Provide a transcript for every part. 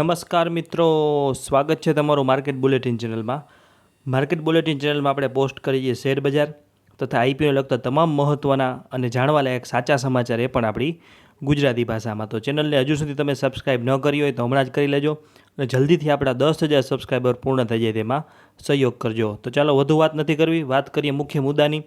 નમસ્કાર મિત્રો, સ્વાગત છે તમારું માર્કેટ બુલેટિન ચેનલમાં. માર્કેટ બુલેટિન ચેનલમાં આપણે પોસ્ટ કરીએ શેર બજાર તથા આઈપીઓને લગતા તમામ મહત્ત્વના અને જાણવા લાયક સાચા સમાચાર એ પણ આપણી ગુજરાતી ભાષામાં. તો ચેનલને હજુ સુધી તમે સબસ્ક્રાઈબ ન કરી હોય તો હમણાં જ કરી લેજો અને જલ્દીથી આપણા દસ હજાર સબસ્ક્રાઈબર પૂર્ણ થઈ જાય તેમાં સહયોગ કરજો. તો ચાલો વધુ વાત નથી કરવી, વાત કરીએ મુખ્ય મુદ્દાની.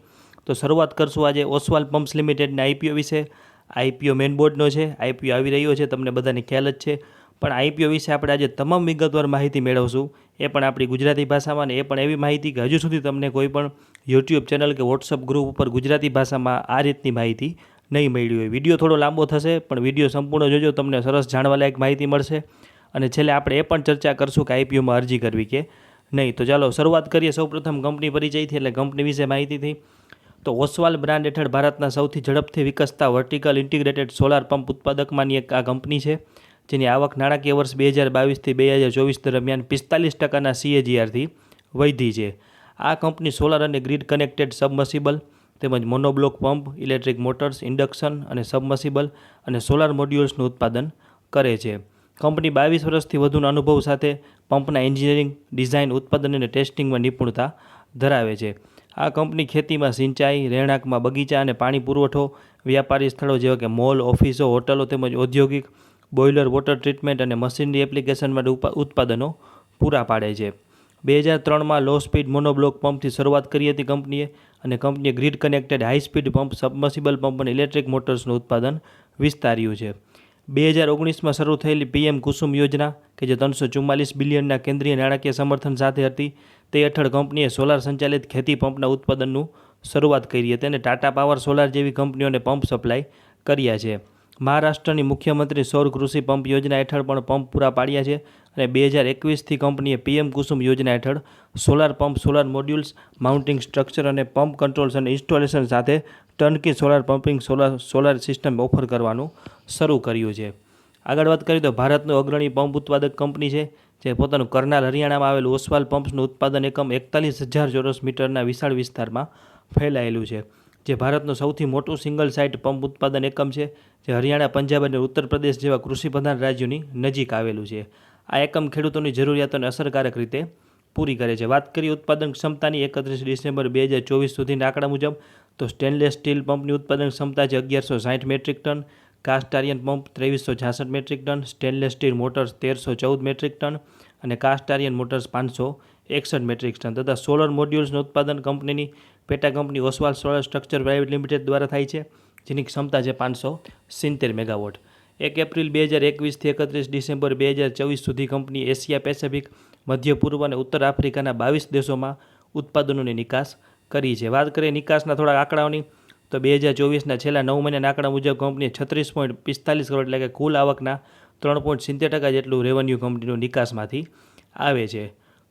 તો શરૂઆત કરશું આજે ઓસવાલ પમ્પ્સ લિમિટેડના આઈપીઓ વિશે. આઈપીઓ મેઇન બોર્ડનો છે આઈપીઓ આવી રહ્યો છે, તમને બધાને ખ્યાલ જ છે. પણ આઈપીઓ વિશે આપણે આજે તમામ વિગતવાર માહિતી મેળવશું. એ પણ આપણી ગુજરાતી ભાષામાં ને એ પણ એવી માહિતી કે હજુ સુધી તમને કોઈ પણ યુટ્યુબ ચેનલ કે વોટ્સઅપ ગ્રુપ ઉપર ગુજરાતી ભાષામાં આ રીતની માહિતી નહીં મળી હોય. વીડિયો થોડો લાંબો થશે, પણ વીડિયો સંપૂર્ણ જોજો, તમને સરસ જાણવાલાયક માહિતી મળશે. અને છેલ્લે આપણે એ પણ ચર્ચા કરશું કે આઈપીઓમાં અરજી કરવી કે નહીં. તો ચાલો શરૂઆત કરીએ સૌપ્રથમ કંપની પરિચયથી, એટલે કંપની વિશે માહિતીથી. તો ઓસવાલ બ્રાન્ડ હેઠળ ભારતના સૌથી ઝડપથી વિકસતા વર્ટિકલ ઇન્ટિગ્રેટેડ સોલાર પંપ ઉત્પાદકમાંની એક આ કંપની છે. જેની આવક નાણાકીય વર્ષ બે હજાર બાવીસથી બે હજાર ચોવીસ દરમિયાન પિસ્તાલીસ ટકાના સીએજીઆરથી વધી છે. આ કંપની સોલાર અને ગ્રીડ કનેક્ટેડ સબમર્સિબલ તેમજ monoblock pump, electric motors, induction અને સબમર્સિબલ અને સોલાર મોડ્યુલ્સનું ઉત્પાદન કરે છે. કંપની બાવીસ વર્ષથી વધુના અનુભવ સાથે પંપના એન્જિનિયરિંગ, ડિઝાઇન, ઉત્પાદન અને ટેસ્ટિંગમાં નિપુણતા ધરાવે છે. આ કંપની ખેતીમાં સિંચાઈ, રહેણાંકમાં બગીચા અને પાણી પુરવઠો, વ્યાપારી સ્થળો જેવા કે મોલ, ઓફિસો, હોટલો તેમજ ઔદ્યોગિક બોઇલર વોટર ટ્રીટમેન્ટ અને મશીનરી એપ્લિકેશન માટે ઉત્પાદનો પૂરા પાડે છે. બે હજાર ત્રણમાં લો સ્પીડ મોનોબ્લોક પંપથી શરૂઆત કરી હતી કંપનીએ અને કંપનીએ grid connected high speed pump, submersible pump અને ઇલેક્ટ્રિક મોટર્સનું ઉત્પાદન વિસ્તાર્યું છે. બે હજાર ઓગણીસમાં શરૂ થયેલી પીએમ કુસુમ યોજના, કે જે ત્રણસો ચુમ્માલીસ બિલિયનના કેન્દ્રીય નાણાકીય સમર્થન સાથે હતી, તે હેઠળ કંપનીએ સોલાર સંચાલિત ખેતી પંપના ઉત્પાદનનું શરૂઆત કરી હતી અને ટાટા પાવર સોલાર જેવી કંપનીઓને પંપ સપ્લાય કર્યા છે. મહારાષ્ટ્રની મુખ્યમંત્રી સૌર કૃષિ પંપ યોજના હેઠળ પણ પંપ પૂરા પાડ્યા છે અને બે હજાર એકવીસથી કંપનીએ પીએમ કુસુમ યોજના હેઠળ solar pump, solar modules, mounting structure અને પંપ કંટ્રોલ્સ અને ઇન્સ્ટોલેશન સાથે turnkey solar pumping solar solar system offer કરવાનું શરૂ કર્યું છે. આગળ વાત કરીએ તો ભારતનું અગ્રણી પંપ ઉત્પાદક કંપની છે, જે પોતાનું કરનાલ, હરિયાણામાં આવેલું ઓસવાલ પંપ્સનું ઉત્પાદન એકમ એકતાલીસ હજાર ચોરસ મીટરના વિશાળ વિસ્તારમાં ફેલાયેલું છે. જે ભારતનું સૌથી મોટું સિંગલ સાઇટ પંપ ઉત્પાદન એકમ છે, જે હરિયાણા, પંજાબ અને ઉત્તર પ્રદેશ જેવા કૃષિ પ્રધાન રાજ્યોની નજીક આવેલું છે. આ એકમ ખેડૂતોની જરૂરિયાતોને અસરકારક રીતે પૂરી કરે છે. વાત કરીએ ઉત્પાદન ક્ષમતાની, એકત્રીસ ડિસેમ્બર બે હજાર ચોવીસ સુધીના આંકડા મુજબ, તો સ્ટેનલેસ સ્ટીલ પંપની ઉત્પાદન ક્ષમતા છે અગિયારસો સાઠ metric ton cast iron pump ત્રેવીસો છાસઠ metric ton stainless steel motors તેરસો ચૌદ મેટ્રિક ટન અને કાસ્ટ આયર્ન મોટર્સ પાંચસો એકસઠ મેટ્રિક ટન તથા સોલર મોડ્યુલ્સનું ઉત્પાદન કંપનીની પેટા company Oswal solar structure private limited દ્વારા થાય છે, જેની ક્ષમતા છે પાંચસો સિત્તેર મેગાવોટ. એક એપ્રિલ બે હજાર એકવીસથી એકત્રીસ ડિસેમ્બર બે હજાર ચોવીસ સુધી કંપની એશિયા પેસેફિક, મધ્ય પૂર્વ અને ઉત્તર આફ્રિકાના બાવીસ દેશોમાં ઉત્પાદનોની નિકાસ કરી છે. વાત કરીએ નિકાસના થોડા આંકડાઓની, તો બે હજાર ચોવીસના છેલ્લા નવ મહિનાના આંકડા મુજબ કંપનીએ છત્રીસ પોઈન્ટ પિસ્તાલીસ કરોડ એટલે કે કુલ આવકના ત્રણ પોઈન્ટ સિત્તેર ટકા જેટલું રેવન્યુ કંપનીનું નિકાસમાંથી આવે છે.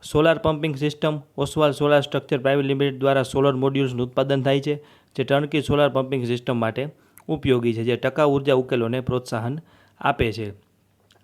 Solar pumping system Oswal solar structure private limited દ્વારા સોલર મોડ્યુલ્સનું ઉત્પાદન થાય છે, જે ટર્નકી સોલાર પમ્પિંગ સિસ્ટમ માટે ઉપયોગી છે, જે ટકાઉ ઊર્જા ઉકેલોને પ્રોત્સાહન આપે છે.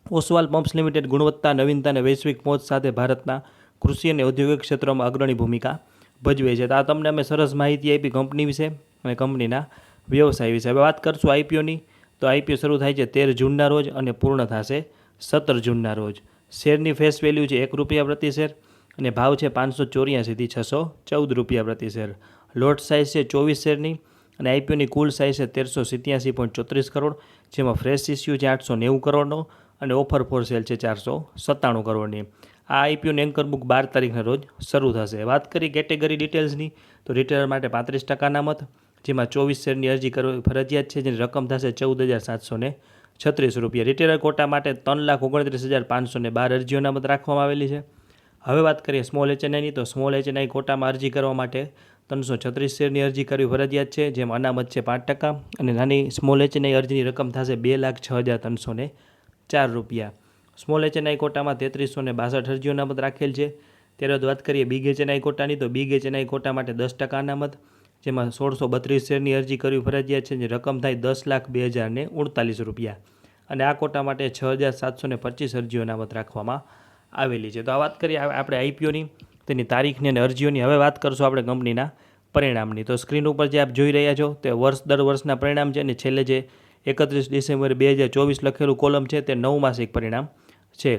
ઓસવાલ પમ્પ્સ લિમિટેડ ગુણવત્તા, નવીનતા અને વૈશ્વિક પહોંચ સાથે ભારતના કૃષિ અને ઔદ્યોગિક ક્ષેત્રોમાં અગ્રણી ભૂમિકા ભજવે છે. તો આ તમને અમે સરસ માહિતી આપી કંપની વિશે અને કંપનીના વ્યવસાય વિશે. હવે વાત કરશું આઈપીઓની તો આઈપીઓ શરૂ થાય છે તેર જૂનના રોજ અને પૂર્ણ થશે સત્તર જૂનના રોજ. શેરની ફેસ વેલ્યુ છે એક રૂપિયા પ્રતિ શેર. અને ભાવ છે પાંચસો ચોર્યાસીથી છસો ચૌદ રૂપિયા પ્રતિ શેર. લોટ સાઇઝ છે ચોવીસ શેરની અને આઈપીઓની કુલ સાઇઝ છે તેરસો સિત્યાસી પોઈન્ટ ચોત્રીસ કરોડ, જેમાં ફ્રેશ ઇસ્યુ છે આઠસો નેવું કરોડનો અને ઓફર ફોર સેલ છે ચારસો સત્તાણું કરોડની. આ આઈપીઓની એન્કર બુક બાર તારીખના રોજ શરૂ થશે. વાત કરી કેટેગરી ડિટેલ્સની તો રિટેલર માટે પાંત્રીસ ટકાના મત, જેમાં ચોવીસ શેરની અરજી કરવી ફરજિયાત છે, જેની રકમ થશે ચૌદ હજાર સાતસો ને છત્રીસ રૂપિયા. રિટેલર કોટા માટે ત્રણ લાખ ઓગણત્રીસ હજાર પાંચસો ને બાર અરજીઓના મત રાખવામાં આવેલી છે. હવે વાત કરીએ સ્મોલ એચએનઆઈની તો સ્મોલ એચએનઆઈ કોટામાં અરજી કરવા માટે ત્રણસો છત્રીસ શેરની અરજી કરવી ફરજિયાત છે, જેમાં અનામત છે પાંચ ટકા અને નાની સ્મોલ એચએનઆઈ અરજીની રકમ થશે બે લાખ છ હજાર ત્રણસો ને ચાર રૂપિયા. સ્મોલ એચએનઆઈ કોટામાં તેત્રીસો ને બાસઠ અરજીઓ અનામત રાખેલ છે. ત્યારબાદ વાત કરીએ બિગ એચએનઆઈ કોટાની તો બિગ એચએનઆઈ કોટા માટે દસ ટકા અનામત, જેમાં સોળસો બત્રીસ શેરની અરજી કરવી ફરજિયાત છે જે રકમ થાય દસ લાખ બે હજાર ને ઉડતાલીસ રૂપિયા. અને આ કોટા માટે છ હજાર સાતસો ને પચીસ અરજીઓ અનામત રાખવામાં આવેલી છે. તો આ વાત કરીએ આપણે આઈપીઓની તેની તારીખની અને અરજીઓની. હવે વાત કરશું આપણે કંપનીના પરિણામની. તો સ્ક્રીન ઉપર જે આપ જોઈ રહ્યા છો, તે વર્ષ દર વર્ષના પરિણામ છે અને છેલ્લે જે એકત્રીસ ડિસેમ્બર બે હજાર ચોવીસ લખેલું કોલમ છે, તે નવ માસિક પરિણામ છે.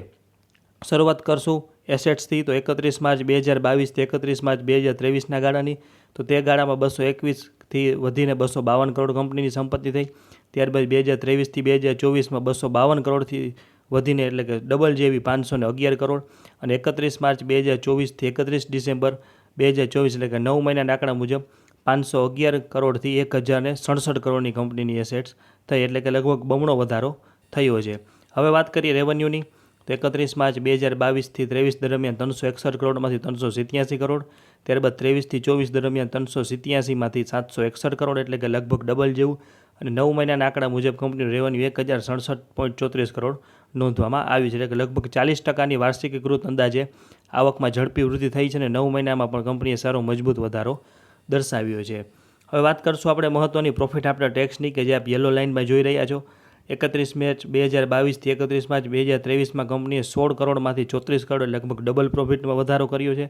શરૂઆત કરશું એસેટ્સથી. તો એકત્રીસ માર્ચ બે હજાર બાવીસથી એકત્રીસ માર્ચ બે હજાર ત્રેવીસના ગાળાની. તો તે ગાળામાં બસો એકવીસથી વધીને બસો બાવન કરોડ કંપનીની સંપત્તિ થઈ. ત્યારબાદ બે હજાર ત્રેવીસથી બે હજાર ચોવીસમાં બસો બાવન કરોડથી વધીને એટલે કે ડબલ જેવી પાંચસો અગિયાર કરોડ અને એકત્રીસ માર્ચ બે હજાર ચોવીસથી એકત્રીસ ડિસેમ્બર બે હજાર ચોવીસ એટલે કે નવ મહિનાના આંકડા મુજબ પાંચસો અગિયાર કરોડથી એક હજાર ને સડસઠ કરોડની કંપનીની એસેટ્સ થઈ એટલે કે લગભગ બમણો વધારો થયો છે. હવે વાત કરીએ રેવન્યુની તો એકત્રીસ માર્ચ બે હજાર બાવીસથી ત્રેવીસ દરમિયાન ત્રણસો એકસઠ કરોડમાંથી ત્રણસો સિત્યાસી કરોડ, ત્યારબાદ ત્રેવીસથી ચોવીસ દરમિયાન ત્રણસો સિત્યાસીમાંથી સાતસો એકસઠ કરોડ એટલે કે લગભગ ડબલ જેવું અને નવ મહિનાના આંકડા મુજબ કંપનીનું રેવન્યુ એક હજાર સડસઠ પોઈન્ટ ચોત્રીસ કરોડ નોંધવામાં આવ્યું છે. એટલે કે લગભગ ચાલીસ ટકાની વાર્ષિકીકૃત અંદાજે આવકમાં ઝડપી વૃદ્ધિ થઈ છે અને નવ મહિનામાં પણ કંપનીએ સારો મજબૂત વધારો દર્શાવ્યો છે. હવે વાત કરશું આપણે મહત્ત્વની પ્રોફિટ આફ્ટર ટેક્સની કે જે આપ યલો લાઇનમાં જોઈ રહ્યા છો. એકત્રીસ માર્ચ બે હજાર બાવીસથી એકત્રીસ માર્ચ બે હજાર ત્રેવીસમાં કંપનીએ સોળ કરોડમાંથી ચોત્રીસ કરોડ લગભગ ડબલ પ્રોફિટમાં વધારો કર્યો છે.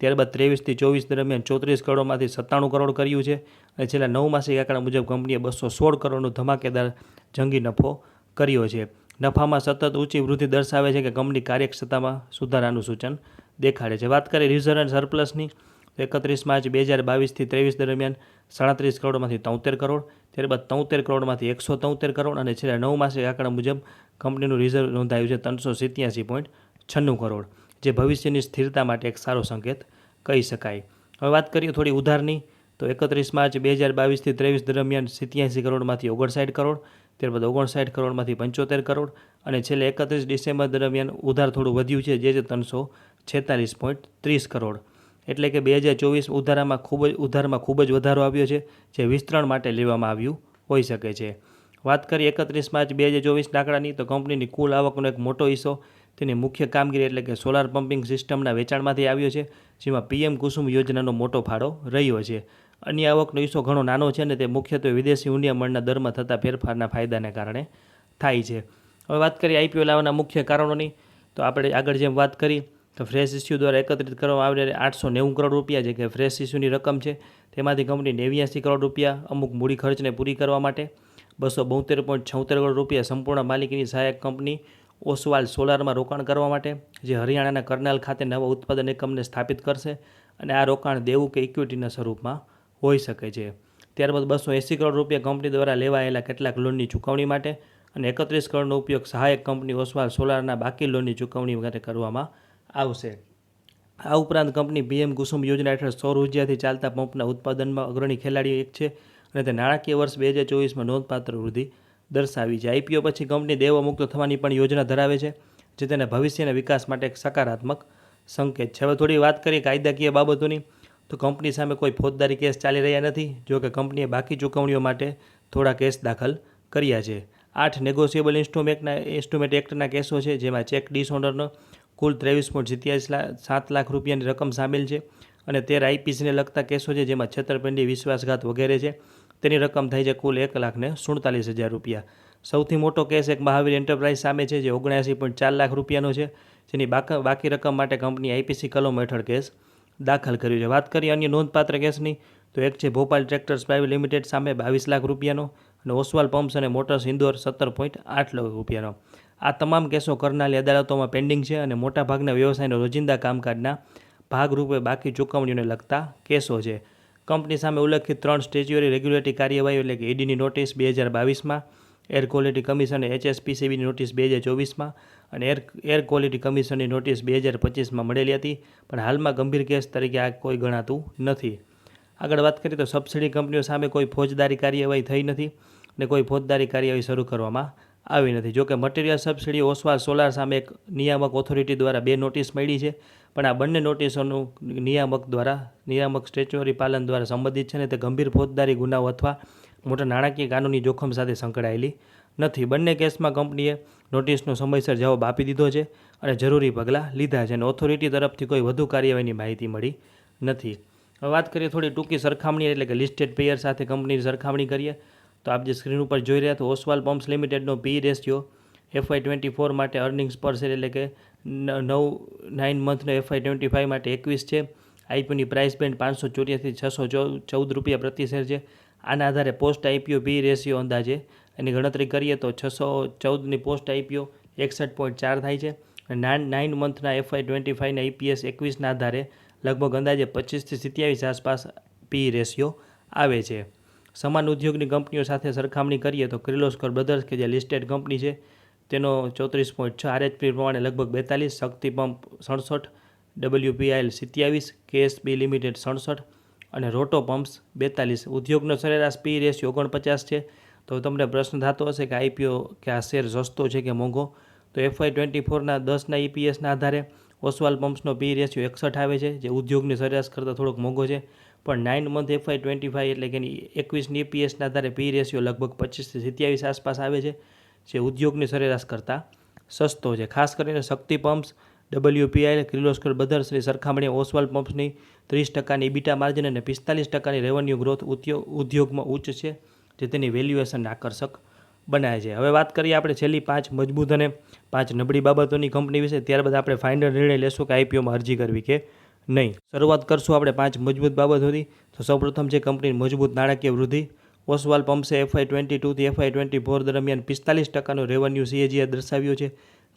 ત્યારબાદ ત્રેવીસથી ચોવીસ દરમિયાન ચોત્રીસ કરોડમાંથી સત્તાણું કરોડ કર્યું છે અને છેલ્લા નવ માસિક આંકડા મુજબ કંપનીએ બસો સોળ કરોડનો ધમાકેદાર જંગી નફો કર્યો છે. નફામાં સતત ઊંચી વૃદ્ધિ દર્શાવે છે કે કંપની કાર્યક્ષમતામાં સુધારાનું સૂચન દેખાડે છે. વાત કરીએ રિઝર્વ એન્ડ સરપ્લસની એકત્રીસ માર્ચ બે હજાર બાવીસથી ત્રેવીસ દરમિયાન સાડત્રીસ કરોડમાંથી તોતેર કરોડ, ત્યારબાદ તોતેર કરોડમાંથી એકસો તોતેર કરોડ અને છેલ્લા નવ માસિક આંકડા મુજબ કંપનીનું રિઝર્વ નોંધાયું છે ત્રણસો સિત્યાસી પોઈન્ટ છન્નું કરોડ, જે ભવિષ્યની સ્થિરતા માટે એક સારો સંકેત કહી શકાય. હવે વાત કરીએ થોડી ઉધારની, તો એકત્રીસ માર્ચ બે હજાર બાવીસથી ત્રેવીસ દરમિયાન સિત્યાસી કરોડમાંથી ઓગણસાઠ કરોડ ત્યારબાદ ઓગણસાઠ કરોડમાંથી પંચોતેર કરોડ અને છેલ્લે એકત્રીસ ડિસેમ્બર દરમિયાન ઉધાર થોડું વધ્યું છે, જે છે ત્રણસો છેતાલીસ પોઈન્ટ ત્રીસ કરોડ. એટલે કે બે હજાર ચોવીસ ઉધારામાં ખૂબ જ, ઉધારમાં ખૂબ જ વધારો આવ્યો છે, જે વિસ્તરણ માટે લેવામાં આવ્યું હોઈ શકે છે. વાત કરીએ એકત્રીસ માર્ચ બે હજાર ચોવીસના આંકડાની તો કંપનીની કુલ આવકનો એક મોટો હિસ્સો તેની મુખ્ય કામગીરી એટલે કે સોલાર પમ્પિંગ સિસ્ટમના વેચાણમાંથી આવ્યો છે, જેમાં પીએમ કુસુમ યોજનાનો મોટો ફાળો રહ્યો છે. અન્ય આવકનો હિસ્સો ઘણો નાનો છે અને તે મુખ્યત્વે વિદેશી હુંડિયામણના દરમાં થતા ફેરફારના ફાયદાને કારણે થાય છે. હવે વાત કરીએ આઈપીઓ લાવવાના મુખ્ય કારણોની. તો આપણે આગળ જેમ વાત કરી, તો ફ્રેશ ઇસ્યુ દ્વારા એકત્રિત કરવામાં આવેલી આઠસો નેવું કરોડ રૂપિયા જે કે ફ્રેશ ઇસ્યુની રકમ છે, તેમાંથી કંપની નેવ્યાસી કરોડ રૂપિયા અમુક મૂડી ખર્ચને પૂરી કરવા માટે બસો બોતેર પોઈન્ટ છોતેર કરોડ રૂપિયા સંપૂર્ણ માલિકીની સહાયક કંપની ઓસવાલ સોલારમાં રોકાણ કરવા માટે, જે હરિયાણાના કરનાલ ખાતે નવા ઉત્પાદન એકમને સ્થાપિત કરશે અને આ રોકાણ દેવું કે ઇક્વિટીના સ્વરૂપમાં હોઈ શકે છે. ત્યારબાદ બસો એંસી કરોડ રૂપિયા કંપની દ્વારા લેવાયેલા કેટલાક લોનની ચૂકવણી માટે અને એકત્રીસ કરોડનો ઉપયોગ સહાયક કંપની ઓસવાલ સોલારના બાકી લોનની ચૂકવણી માટે કરવામાં આવશે. આ ઉપરાંત કંપની પીએમ કુસુમ યોજના હેઠળ સૌર ઉર્જાથી ચાલતા પંપના ઉત્પાદનમાં અગ્રણી ખેલાડી એક છે અને તે નાણાકીય વર્ષ બે હજાર ચોવીસમાં નોંધપાત્ર વૃદ્ધિ દર્શાવી છે. આઈપીઓ પછી કંપની દેવમુક્ત થવાની પણ યોજના ધરાવે છે, જે તેના ભવિષ્યના વિકાસ માટે એક સકારાત્મક સંકેત છે. હવે થોડી વાત કરીએ કાયદાકીય બાબતોની. તો કંપની સામે કોઈ ફોજદારી કેસ ચાલી રહ્યા નથી, જો કે કંપનીએ બાકી ચૂકવણીઓ માટે થોડા કેસ દાખલ કર્યા છે. આઠ નેગોશિયેબલ ઇન્સ્ટ્રુમેન્ટના, ઇન્સ્ટ્રુમેન્ટ એક્ટના કેસો છે, જેમાં ચેક ડિસઓર્ડરનો કુલ ત્રેવીસ પોઈન્ટ સિત્યાસી સાત લાખ રૂપિયાની રકમ સામેલ છે અને તેર આઈપીસીને લગતા કેસો છે, જેમાં છેતરપિંડી, વિશ્વાસઘાત વગેરે છે. તેની રકમ થાય છે કુલ એક લાખને સુડતાલીસ હજાર રૂપિયા. સૌથી મોટો કેસ એક મહાવીર એન્ટરપ્રાઇઝ સામે છે, જે ઓગણ્યાસી પોઈન્ટ ચાર લાખ રૂપિયાનો છે. જેની બાકી રકમ માટે કંપની આઈપીસી કલમ હેઠળ કેસ દાખલ કર્યું છે. વાત કરીએ અન્ય નોંધપાત્ર કેસની, તો એક છે ભોપાલ ટ્રેક્ટર્સ પ્રાઇવેટ લિમિટેડ સામે બાવીસ લાખ રૂપિયાનો અને ઓસવાલ પમ્પ્સ અને મોટર્સ ઇન્દોર સત્તર પોઈન્ટ આઠ લાખ રૂપિયાનો. આ તમામ કેસો કરનારી અદાલતોમાં પેન્ડિંગ છે અને મોટાભાગના વ્યવસાયના રોજિંદા કામકાજના ભાગરૂપે બાકી ચૂકવણીઓને લગતા કેસો છે. કંપની સામે ઉલ્લેખિત ત્રણ સ્ટેચ્યુરી રેગ્યુલેટરી કાર્યવાહી એટલે કે ઈડીની નોટિસ બે હજાર બાવીસમાં એર ક્વોલિટી કમિશન એચએસપીસીબીની નોટિસ બે હજાર ચોવીસમાં અને એર એર ક્વોલિટી કમિશનની નોટિસ બે હજાર પચીસમાં મળેલી હતી. પણ હાલમાં ગંભીર કેસ તરીકે આ કોઈ ગણાતું નથી. આગળ વાત કરીએ તો સબસિડી કંપનીઓ સામે કોઈ ફોજદારી કાર્યવાહી થઈ નથી અને કોઈ ફોજદારી કાર્યવાહી શરૂ કરવામાં આવી નથી. જોકે મટીરિયલ સબસિડી ઓસવા સોલાર સામે એક નિયામક ઓથોરિટી દ્વારા બે નોટિસ મળી છે. પણ આ બંને નોટિસોનું નિયામક દ્વારા, નિયામક સ્ટેચ્યુરી પાલન દ્વારા સંબંધિત છે ને તે ગંભીર ફોજદારી ગુનાઓ અથવા મોટા નાણાકીય કાનૂની જોખમ સાથે સંકળાયેલી નથી. બંને કેસમાં કંપનીએ નોટિસનો સમયસર જવાબ આપી દીધો છે અને જરૂરી પગલાં લીધા છે અને ઓથોરિટી તરફથી કોઈ વધુ કાર્યવાહીની માહિતી મળી નથી. હવે વાત કરીએ થોડી ટૂંકી સરખામણી એટલે કે લિસ્ટેડ પેયર સાથે કંપનીની સરખામણી કરીએ. તો આપ જે સ્ક્રીન ઉપર જોઈ રહ્યા તો Oswal pumps લિમિટેડનો P ratio FY twenty four માટે અર્નિંગ્સ પર શેર એટલે કે નવ નાઇન મંથનો એફઆઈ ટ્વેન્ટી ફાઇવ માટે એકવીસ છે. આઈપીઓની પ્રાઇસ બેન્ડ પાંચસો ચોર્યાસી છસો ચૌદ રૂપિયા પ્રતિ શેર છે. આના આધારે પોસ્ટ આઈપીઓ બી રેશિયો અંદાજે. એની ગણતરી કરીએ તો છસો ચૌદની પોસ્ટ આઈપીઓ એકસઠ પોઈન્ટ ચાર થાય છે. નાઇન નાઇન મંથના એફઆઈ ટ્વેન્ટી ફાઇવના ઈપીએસ એકવીસના આધારે લગભગ અંદાજે પચીસથી સિત્યાવીસ આસપાસ પી રેશિયો આવે છે. સમાન ઉદ્યોગની કંપનીઓ સાથે સરખામણી કરીએ તો કિર્લોસ્કર બ્રધર્સ, કે જે લિસ્ટેડ કંપની છે, તેનો ચોત્રીસ પોઈન્ટ છ આરએચપી પ્રમાણે લગભગ બેતાલીસ, શક્તિ પંપ સડસઠ ડબલ્યુપીઆઈએલ સિત્યાવીસ કેએસબી લિમિટેડ સડસઠ અને રોટો પમ્પ્સ બેતાલીસ. ઉદ્યોગનો સરેરાશ પી રેશિયો ઓગણપચાસ છે. તો તમને પ્રશ્ન થતો હશે કે આઈપીઓ કે આ શેર સસ્તો છે કે મોંઘો? તો એફઆઈ ટ્વેન્ટી ફોરના દસના ઈપીએસના આધારે ઓસવાલ પમ્પ્સનો પી રેશિયો એકસઠ આવે છે, જે ઉદ્યોગની સરેરાશ કરતાં થોડોક મોંઘો છે. પણ nine month FY twenty five એટલે કે એકવીસની ઈપીએસના આધારે પી રેશિયો લગભગ પચીસથી સિત્યાવીસ આસપાસ આવે છે, જે ઉદ્યોગની સરેરાશ કરતાં સસ્તો છે. ખાસ કરીને શક્તિ પમ્પ્સ ડબલ્યુપીઆઈ કિર્લોસ્કર બ્રધર્સની સરખામણીએ ઓસવાલ પમ્પ્સની ત્રીસ ટકાની બીટા માર્જિન અને પિસ્તાલીસ ટકાની રેવન્યુ ગ્રોથ ઉદ્યોગ ઉદ્યોગમાં ઉચ્ચ છે, જે તેની વેલ્યુએશનને આકર્ષક બનાવે છે. હવે વાત કરીએ આપણે છેલ્લી પાંચ મજબૂત અને પાંચ નબળી બાબતોની કંપની વિશે. ત્યારબાદ આપણે ફાઇનલ નિર્ણય લેશું કે આઈપીઓમાં અરજી કરવી કે નહીં. શરૂઆત કરશું આપણે પાંચ મજબૂત બાબતોથી. તો સૌપ્રથમ છે કંપનીની મજબૂત નાણાકીય વૃદ્ધિ. ઓસવાલ પમ્પ્સે એફઆઈ ટ્વેન્ટી ટુથી એફઆઈ ટ્વેન્ટી ફોર દરમિયાન પિસ્તાલીસ ટકાનો રેવન્યુ સીએજીએ દર્શાવ્યો છે,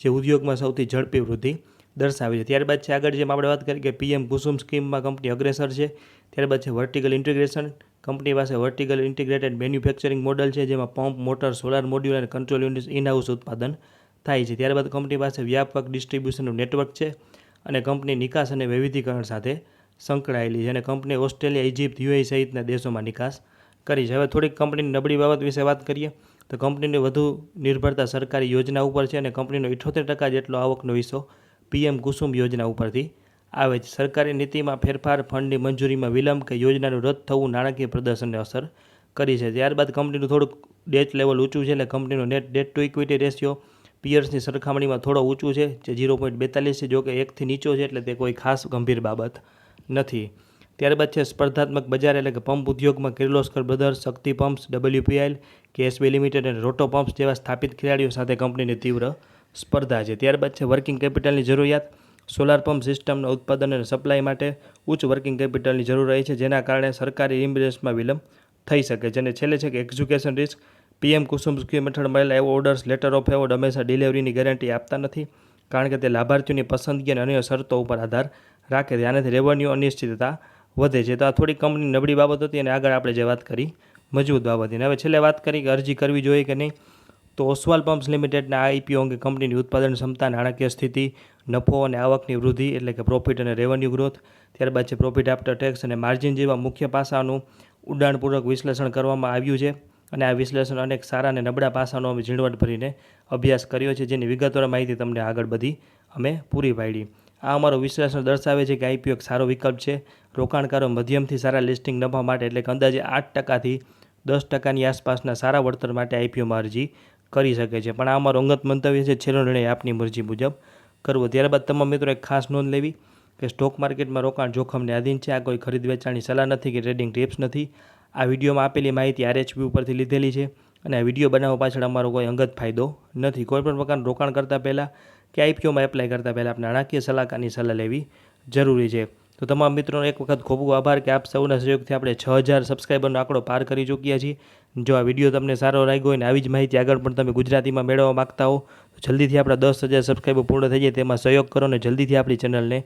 જે ઉદ્યોગમાં સૌથી ઝડપી વૃદ્ધિ. દર્શાવે છે. ત્યારબાદ છે આગળ જેમ આપણે વાત કરી કે પીએમ કુસુમ સ્કીમમાં કંપની અગ્રેસર છે. ત્યારબાદ છે વર્ટિકલ ઇન્ટિગ્રેશન. કંપની પાસે વર્ટિકલ ઇન્ટિગ્રેટેડ મેન્યુફેક્ચરિંગ મોડલ છે જેમાં પંપ, મોટર, સોલાર મોડ્યુલ અને કંટ્રોલ યુનિટ ઇનહાઉસ ઉત્પાદન થાય છે. ત્યારબાદ કંપની પાસે વ્યાપક ડિસ્ટ્રીબ્યુશનનું નેટવર્ક છે અને કંપની નિકાસ અને વૈવિધ્યકરણ સાથે સંકળાયેલી છે અને કંપની ઓસ્ટ્રેલિયા ઇજિપ્ત યુએ સહિતના દેશોમાં નિકાસ કરી છે. હવે થોડીક કંપનીની નબળી બાબત વિશે વાત કરીએ તો કંપનીની વધુ નિર્ભરતા સરકારી યોજના ઉપર છે અને કંપનીનો ઇઠોતેર ટકા જેટલો આવકનો હિસ્સો પીએમ કુસુમ યોજના ઉપરથી આવે છે. સરકારી નીતિમાં ફેરફાર ફંડની મંજૂરીમાં વિલંબ કે યોજનાનું રદ થવું નાણાકીય પ્રદર્શનને અસર કરી છે. ત્યારબાદ કંપનીનું થોડુંક ડેટ લેવલ ઊંચું છે એટલે કંપનીનું net debt to equity ratio પિયર્સની સરખામણીમાં થોડો ઊંચું છે, જે ઝીરો પોઈન્ટ બેતાલીસ છે, જો કે એકથી નીચો છે એટલે તે કોઈ ખાસ ગંભીર બાબત નથી. ત્યારબાદ છે સ્પર્ધાત્મક બજાર એટલે કે પંપ ઉદ્યોગમાં Kirloskar brothers, Shakti pumps WPL KSB limited અને રોટો પંપ્સ જેવા સ્થાપિત ખેલાડીઓ સાથે કંપનીની તીવ્ર સ્પર્ધા છે. ત્યારબાદ છે વર્કિંગ કેપિટલની જરૂરિયાત. સોલાર પંપ સિસ્ટમના ઉત્પાદન અને સપ્લાય માટે ઉચ્ચ વર્કિંગ કેપિટલની જરૂર રહે છે, જેના કારણે સરકારી ઇમ્બ્યુલન્સમાં વિલંબ થઈ શકે છે. અને છેલ્લે છે કે execution risk PM Kusum scheme હેઠળ મળેલા એવો ઓર્ડર્સ લેટર ઓફ એવોર્ડ હંમેશા ડિલિવરીની ગેરંટી આપતા નથી, કારણ કે તે લાભાર્થીઓની પસંદગી અને અન્ય શરતો ઉપર આધાર રાખે છે. આનાથી રેવન્યુ અનિશ્ચિતતા વધે છે. તો આ થોડી કંપની નબળી બાબત હતી અને આગળ આપણે જે વાત કરી, મજબૂત બાબતની હવે છેલ્લે વાત કરી કે અરજી કરવી જોઈએ કે નહીં. તો ઓસવાલ પમ્પ્સ લિમિટેડના આઈપીઓ અંગે કંપનીની ઉત્પાદન ક્ષમતા નાણાકીય સ્થિતિ, નફો અને આવકની વૃદ્ધિ એટલે કે પ્રોફિટ અને રેવન્યુ ગ્રોથ ત્યારબાદ છે પ્રોફિટ આફ્ટર ટેક્સ અને માર્જિન જેવા મુખ્ય પાસાનું ઉડાણપૂર્વક વિશ્લેષણ કરવામાં આવ્યું છે. અને આ વિશ્લેષણ અનેક સારા અને નબળા પાસાનો અમે ઝીણવટ ભરીને અભ્યાસ કર્યો છે, જેની વિગતવાર માહિતી તમને આગળ બધી અમે પૂરી પાડી. આ અમારું વિશ્લેષણ દર્શાવે છે કે આઈપીઓ એક સારો વિકલ્પ છે. રોકાણકારો મધ્યમથી સારા લિસ્ટિંગ નફા માટે એટલે કે અંદાજે આઠ ટકાથી દસ ટકાની આસપાસના સારા વળતર માટે આઈપીઓમાં અરજી કરી શકે છે. પણ આ અમારો અંગત મંતવ્ય છે, છેલ્લો નિર્ણય આપની મરજી મુજબ કરવો. ત્યારબાદ તમામ મિત્રો એક ખાસ નોંધ લેવી કે સ્ટોક માર્કેટમાં રોકાણ જોખમને આધીન છે. આ કોઈ ખરીદ વેચાણની સલાહ નથી કે ટ્રેડિંગ ટિપ્સ નથી. આ વિડીયોમાં આપેલી માહિતી આરએચપી ઉપરથી લીધેલી છે અને આ વીડિયો બનાવવા પાછળ અમારો કોઈ અંગત ફાયદો નથી. કોઈપણ પ્રકારનું રોકાણ કરતાં પહેલાં કે આઈપીઓમાં એપ્લાય કરતાં પહેલાં આપણે નાણાકીય સલાહકારની સલાહ લેવી જરૂરી છે. તો તમામ મિત્રોનો એક વખત ખૂબ ખૂબ આભાર કે આપ સૌના સહયોગથી આપણે છ હજાર સબસ્ક્રાઈબરનો આંકડો પાર કરી ચૂક્યા છીએ. જો આ વીડિયો તમને સારો લાગ્યો હોય ને આવી જ માહિતી આગળ પણ તમે ગુજરાતીમાં મેળવવા માગતા હો, તો જલ્દીથી આપણા દસ હજાર સબસ્ક્રાઈબર પૂર્ણ થઈ જાય તેમાં સહયોગ કરો અને જલ્દીથી આપણી ચેનલને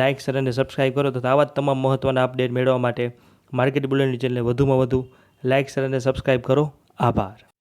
લાઇક શેર અને સબસ્ક્રાઈબ કરો. તો આવા જ તમામ મહત્ત્વના અપડેટ મેળવવા માટે માર્કેટ બુલેટની ચેનલને વધુમાં વધુ લાઇક શેર અને સબસ્ક્રાઈબ કરો. આભાર.